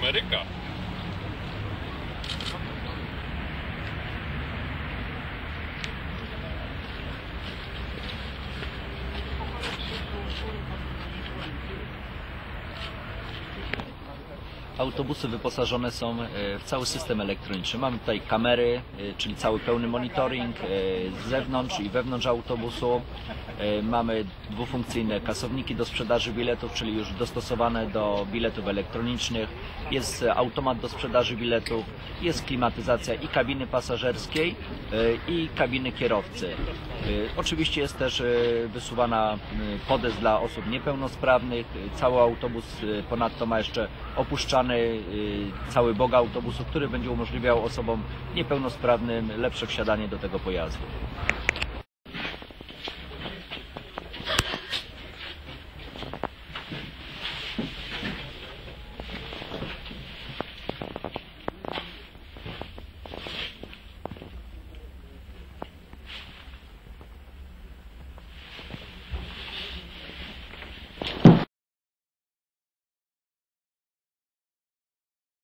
América. Autobusy wyposażone są e, w cały system elektroniczny. Mamy tutaj kamery, e, czyli cały pełny monitoring e, z zewnątrz i wewnątrz autobusu. Mamy dwufunkcyjne kasowniki do sprzedaży biletów, czyli już dostosowane do biletów elektronicznych. Jest automat do sprzedaży biletów, jest klimatyzacja i kabiny pasażerskiej i kabiny kierowcy. Oczywiście jest też wysuwana podest dla osób niepełnosprawnych. Cały autobus ponadto ma jeszcze opuszczany e, cały bok autobusu, który będzie umożliwiał osobom niepełnosprawnym lepsze wsiadanie do tego pojazdu.